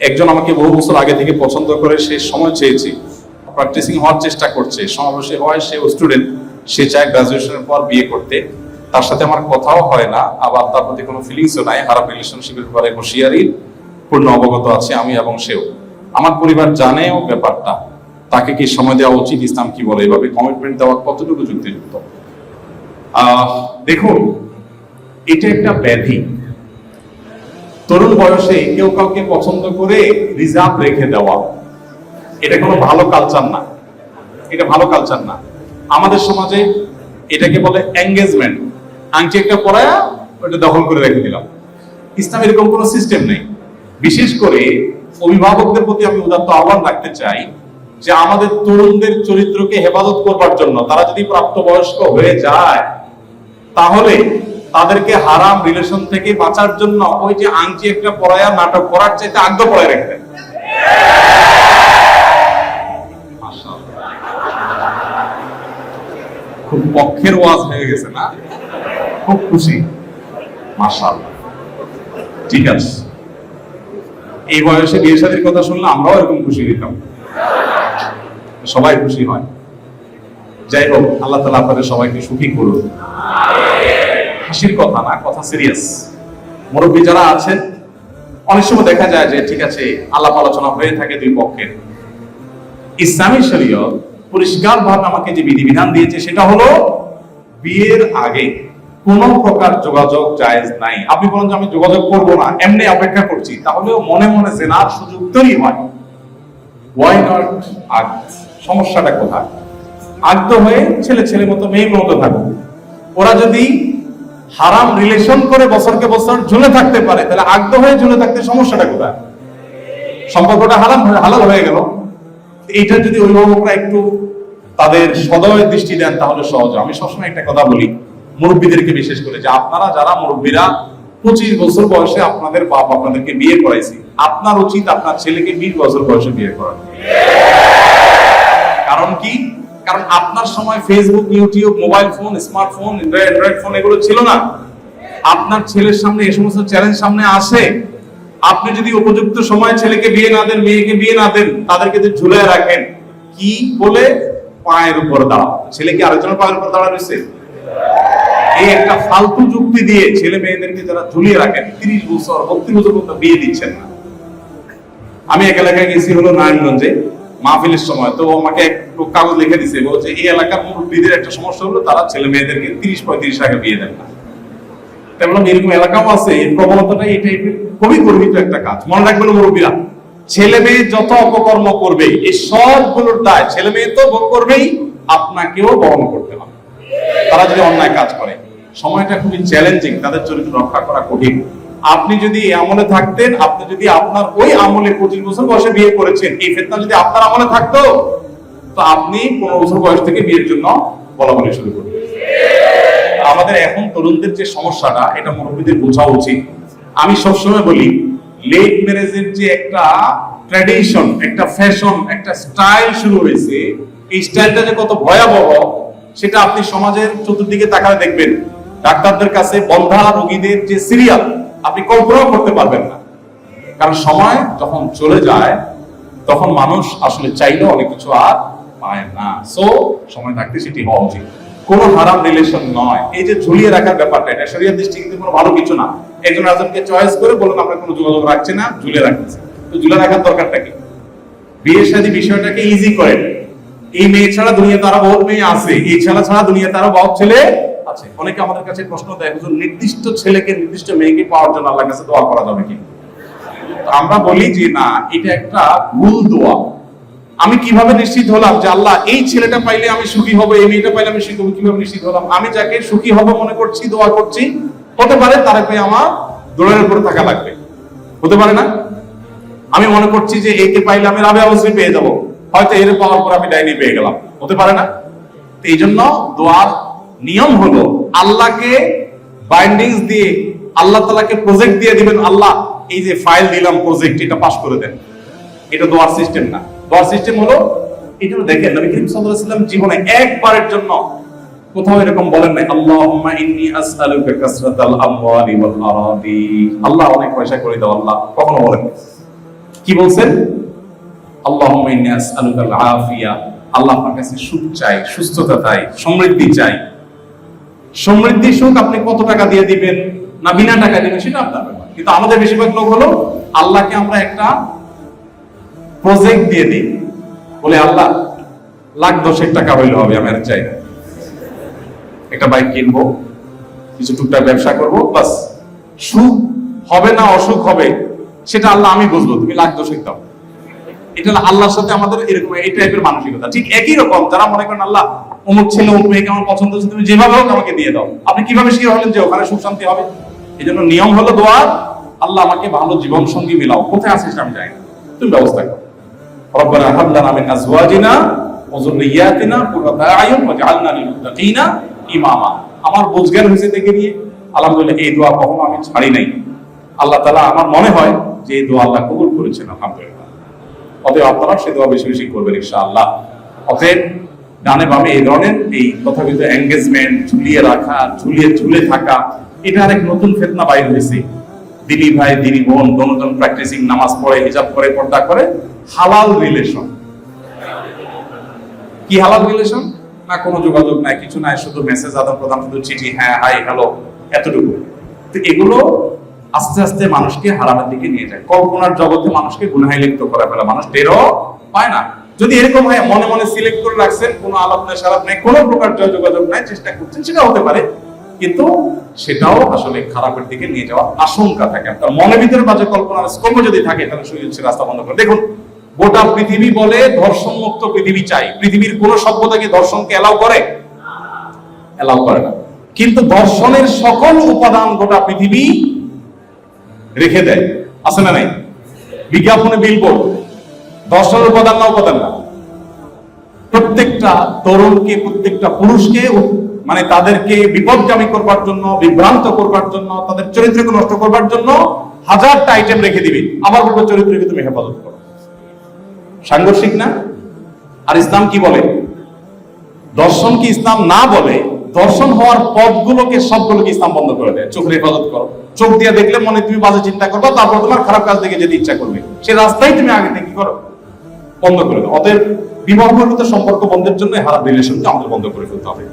একজন আমাকে বহু বছর আগে থেকে পছন্দ করে, সে সময় চেয়েছে। প্র্যাকটিসিং হওয়ার চেষ্টা করছে। সমাবেশে হয়, সে স্টুডেন্ট সে চায় গ্রাজুয়েশনের পর বিয়ে করতে। তার সাথে আমার কথাও হয় না, আবার তার প্রতি কোনো ফিলিংসও নাই। খারাপ রিলেশনশিপের ব্যাপারে হুঁশিয়ারি, পূর্ণ অবগত আছে আমি এবং সেও। আমার পরিবার জানেও ব্যাপারটা। তাকে কি সময় দেওয়া উচিত, ইসলাম কি বলে? এভাবে কমিটমেন্ট দেওয়া কতটুকু যুক্তিযুক্ত? দেখুন, এটা একটা ব্যাধি। তরুণ বয়সে কেউ কাউকে পছন্দ করে রিজার্ভ রেখে দেওয়া, এটা কোনো ভালো কালচার না। এটা ভালো কালচার না। আমাদের সমাজে এটাকে বলে এঙ্গেজমেন্ট আংটি একটা পড়ায়া ওটা দখল করে রেখে দিলাম। ইসলাম এরকম কোনো সিস্টেম নেই। বিশেষ করে অভিভাবকদের প্রতি আমি উদাত্ত আহ্বান রাখতে চাই যে আমাদের তরুণদের চরিত্রকে হেফাজত করবার জন্য, তারা যদি প্রাপ্তবয়স্ক হয়ে যায়, তাহলে তাদেরকে হারাম রিলেশন থেকে বাঁচার জন্য ওই যে আংটি একটা পড়ায়া নাটক করার চাইতে আগ্রহ পড়ায় রেখে খুব পক্ষের ওয়াজ হয়ে গেছে না? খুব খুশি। মাসাল ঠিক আছে। এই বয়সে বিয়ে শাদীর কথা শুনলে আমরাও এরকম খুশি দিতাম সবাই খুশি হয়। যাই হোক, আল্লাহ তালা আপনাদের সবাইকে সুখী করুন হাসির কথা না, কথা সিরিয়াস মুরব্বী যারা আছেন, অনেক সময় দেখা যায় যে, ঠিক আছে, আলাপ আলোচনা হয়ে থাকে দুই পক্ষের। ইসলামী শরীয়ত পরিষ্কার ভাবে আমাকে যে বিধিবিধান দিয়েছে, সেটা হলো বিয়ের আগে কোন প্রকার যোগাযোগ জায়েজ নাই। আপনি বলেন যে আমি যোগাযোগ করব না, এমনি অপেক্ষা করছি। তাহলেও মনে মনে জেনার সুযোগ তৈরি হয়। ওয়াই নট আগ? সমস্যাটা কোথায়? আগ্ধ হয়ে ছেলে ছেলে মতো মেয়ে মতো থাকুক। ওরা যদি হারাম রিলেশন করে বছরকে বছর ঝুলে থাকতে পারে। তাহলে আগ্ধ হয়ে ঝুলে থাকতে সমস্যাটা কোথায়? সম্পর্কটা হারাম, হালাল হয়ে গেল। এইটা যদি অভিভাবকরা একটু তাদের সদয় দৃষ্টি দেন তাহলে সহজ আমি সবসময় একটা কথা বলি, মুরব্বীদেরকে বিশেষ করে যে আপনারা যারা মুরব্বীরা, পঁচিশ বছর বয়সে আপনাদের বাপ আপনাদেরকে বিয়ে করাইছে। আপনার উচিত আপনার ছেলেকে বিশ বছর বয়সে বিয়ে করানো। কারণ কি? কারণ আপনার সময় Facebook YouTube mobile phone smartphone Android phone এগুলো ছিল না। আপনার ছেলের সামনে এই সমস্ত চ্যালেঞ্জ সামনে আসে। আপনি যদি উপযুক্ত সময় ছেলেকে বিয়ে না দেন, মেয়েকে বিয়ে না দেন, তাদেরকে যদি ঝুলে রাখেন, কি বলে? পায়ের উপর দাঁড়া ছেলে কি আরেকজনের পায়ের উপর দাঁড়া রয়েছে এই একটা ফালতু যুক্তি দিয়ে ছেলে মেয়েদেরকে যারা ঝুলিয়ে রাখেন, তিরিশ বছর, বত্রিশ বছর পর্যন্ত বিয়ে দিচ্ছেন না। আমি এক এলাকায় গেছি হলো নারায়ণগঞ্জে। মাহফিলের সময়। তো আমাকে এক লোক কাগজ লিখে দিছে, বলছে, এই এলাকার মুরব্বীদের একটা সমস্যা হলো, তারা ছেলে মেয়েদেরকে তিরিশ পঁয়ত্রিশ টাকা বিয়ে দেন না। বললাম, এরকম এলাকাও আছে এই প্রবণতাটা এই টাইপের খুবই গর্বিত একটা কাজ। মনে রাখবেন মুরব্বীরা, ছেলে মেয়ে যত অপকর্ম করবে এই সবগুলোর দায় ছেলে মেয়ে তো ভোগ করবেই, আপনাকেও বহন করতে হবে। তারা যদি অন্যায় কাজ করে, সময়টা খুবই চ্যালেঞ্জিং তাদের চরিত্র রক্ষা করা কঠিন। আপনি যদি আমলে থাকতেন, আপনি যদি আপনার ওই আমলে পঁচিশ বছর বয়সে বিয়ে করেছেন, এই ফেতনা যদি আপনার আমলে থাকতো, তো আপনি পনেরো বছর বয়স থেকে বিয়ের জন্য বলা বলি শুরু করবেন। আমাদের এখন তরুণদের যে সমস্যাটা, এটা মুরব্বীদের বোঝা উচিত। আমি সবসময় বলি লেট ম্যারেজের যে একটা ট্র্যাডিশন একটা ফ্যাশন একটা স্টাইল শুরু হয়েছে, এই স্টাইলটা যে কত ভয়াবহ, সেটা আপনি সমাজের চতুর্দিকে তাকালে দেখবেন। ডাক্তারদের কাছে বন্ধা রোগীদের যে সিরিয়াল আপনি কল্পনাও করতে পারবেন না। কারণ সময় যখন চলে যায়, তখন মানুষ আসলে চাইলেও অনেক কিছু আর পায় না। সো সময় থাকতে সেটি হওয়া উচিত। কোন হারাম রিলেশন নয়। এই যে ঝুলিয়ে রাখার ব্যাপারটা, এটা শরীয়ত দৃষ্টি কিন্তু কোনো ভালো কিছু না। একজন আজমকে চয়েস করে বলুন আমরা কোনো যোগাযোগ রাখছি না ঝুলে রাখতেছি তো ঝুলে রাখার দরকারটা কি? বিয়ে শাদী বিষয়টাকে ইজি করেন এই মেয়ে ছাড়া দুনিয়াতে আরও বহুত মেয়ে আছে। এই ছেলে ছাড়া দুনিয়াতে আরও বহুত ছেলে আছে। অনেকে আমাদের কাছে প্রশ্ন দেয়, হুজুর, নির্দিষ্ট ছেলেকে নির্দিষ্ট মেয়েকে পাওয়ার জন্য আল্লাহর কাছে দোয়া করা যাবে কি? আমরা বলি যে, না, এটা একটা ভুল দোয়া। আমি কীভাবে নিশ্চিত হলাম যে আল্লাহ এই ছেলেটা পাইলে আমি সুখী হব, এই মেয়েটা পাইলে আমি সুখী হব, কীভাবে নিশ্চিত হলাম? আমি যাকে সুখী হব মনে করছি, দোয়া করছি, হতে পারে তার পেয়ে আমার দোলের উপরে থাকা লাগবে। হতে পারে না? আমি মনে করছি যে একে পাইলে আমি রাবে অবশ্যই পেয়ে যাব। হয়তো এর পাওয়ার পর আমি ডাইনি পেয়ে গেলাম। হতে পারে না? এই জন্য দোয়ার নিয়ম হলো আল্লাহকে বাইন্ডিংস দিয়ে, আল্লাহ তালাকে প্রজেক্ট দিয়ে দিবেন, আল্লাহ, এই যে ফাইল দিলাম প্রজেক্ট এটা পাস করে দেন। এটা দোয়ার সিস্টেম না। দোয়ার সিস্টেম হলো, এটা দেখেন, নবী করিম সাল্লাল্লাহু আলাইহি জীবনে একবারের জন্য কোথাও এরকম বলেন নাই, আল্লাহুম্মা ইন্নী আসআলুকা কাসরাতাল আমওয়ালি ওয়াল আরাদি। আল্লাহ, অনেক পয়সা করে দাও, আল্লাহ, কখনো বলেন কি বলছেন? আল্লাহুম্মা ইন্নী আসআলুকাল আফিয়া। আল্লাহ আপনার কাছে সুখ চাই, সুস্থতা চাই, সমৃদ্ধি চাই। সমৃদ্ধি সুখ আপনি কত টাকা দিয়ে দিবেন না বিনা টাকা দিবেন, সেটা আপনার ব্যাপার। কিন্তু আমাদের বেশিরভাগ লোক হলো আল্লাহকে আমরা একটা প্রজেক্ট দিয়ে দিই, বলে, আল্লাহ, লাখ দশেক টাকা হইলে হবে, আমি আর চাই একটা বাইক কিনবো, কিছু টুকটাক ব্যবসা করব, বাস। সুখ হবে না অসুখ হবে, সেটা আল্লাহ, আমি বুঝব, তুমি লাখ দশেক দাও। এটা আল্লাহর সাথে আমাদের এরকম, এই টাইপের মানসিকতা। ঠিক একই রকম, যারা মনে করেন, আল্লাহ অমুক ছেলে, অমুক মেয়েকে আমার পছন্দ হচ্ছে, তুমি যেভাবে হোক আমাকে দিয়ে দাও। আপনি কীভাবে শিওর হলেন যে ওখানে সুখ শান্তি হবে? এই জন্য নিয়ম হলো দোয়ার আল্লাহ আমাকে ভালো জীবন সঙ্গী মিলাও। কোথায় আছিস আমি জানি তুমি ব্যবস্থা করো। রব্বানা হাব লানা মিন আজওয়াজিনা ওয়া যুররিয়াতিনা কুররাতা আয়ুন ওয়াজআলনা লিল মুত্তাকিনা ইমামা। আমার বোঝজ্ঞান হয়েছে থেকে নিয়ে। আলহামদুলিল্লাহ, এই দোয়া কখনো আমি ছাড়ি নাই। আল্লাহ তাআলা আমার মনে হয় যে এই দোয়া আল্লাহ কবুল করেছেন, আলহামদুলিল্লাহ। অতএব আপনারা সে দোয়া বেশি বেশি করবেন, ইনশাআল্লাহ। অতএব ডানে বামে এই ধরনের এই তথাকথিত এঙ্গেজমেন্ট ঝুলিয়ে রাখা, ঝুলিয়ে ঝুলে থাকা, এটা আরেক নতুন ফেতনা বাইর হয়েছে। দিনী ভাই দিনী বোন দনজন প্র্যাকটিসিং নামাজ পড়ে, হিজাব করে, পর্দা করে, হালাল রিলেশন কি হালাল রিলেশন না, কোনো যোগাযোগ নাই, কিছু নাই, শুধু মেসেজ আদান প্রদান, শুধু চিঠি হ্যাঁ হাই হ্যালো এতটুকু। তো এগুলো আস্তে আস্তে মানুষকে হারামের দিকে নিয়ে যায়। কল্পনার জগতে মানুষকে গুনাহে লিপ্ত করা ফেলে। মানুষ টেরও পায় না। যদি এরকম হয়, মনে মনে সিলেক্ট করে রাখছেন, কোনো আলাপ নাই, সালাপ নাই, কোনো প্রকার যোগাযোগ নাই, চেষ্টা করছেন সেটা হতে পারে। কিন্তু সেটাও আসলে খারাপের দিকে নিয়ে যাওয়ার আশঙ্কা থাকে। আপনার মনের ভিতরে বাজে কল্পনার স্কোপও যদি থাকে, তাহলে হচ্ছে রাস্তা বন্ধ করে। দেখুন, গোটা পৃথিবী বলে ধর্ষণ মুক্ত পৃথিবী চাই। পৃথিবীর কোন সভ্যতা কি ধর্ষণকে এলাও করে? এলাও করে না। কিন্তু ধর্ষণের সকল উপাদান গোটা পৃথিবী রেখে দেয়। আছে না নাই? বিজ্ঞাপনে বিলবোর্ড ধর্ষণের উপাদান না উপাদান না। প্রত্যেকটা তরুণকে, প্রত্যেকটা পুরুষকে মানে তাদেরকে বিপদগামী করবার জন্য, বিভ্রান্ত করবার জন্য, তাদের চরিত্রকে নষ্ট করবার জন্য হাজারটা আইটেম রেখে দিবি। আবার বলব, চরিত্রকে তুমি হেফাজত করো। সাংঘর্ষিক না? আর ইসলাম কি বলে? দর্শন কি ইসলাম না বলে, দর্শন হওয়ার পথগুলোকে সবগুলোকে ইসলাম বন্ধ করে দেয়। চোখের হেফাজত করো। চোখ দিয়ে দেখলে মনে তুমি বাজে চিন্তা করব, তারপর তোমার খারাপ কাজ দেখে যেতে ইচ্ছা করবে। সে রাস্তায় তুমি আগে থেকে কি করো। বন্ধ করে দেয় অতএব বিবাহ সম্পর্ক বন্ধের জন্য হারাপ রিলেশনকে আমাদের বন্ধ করে ফেলতে হবে।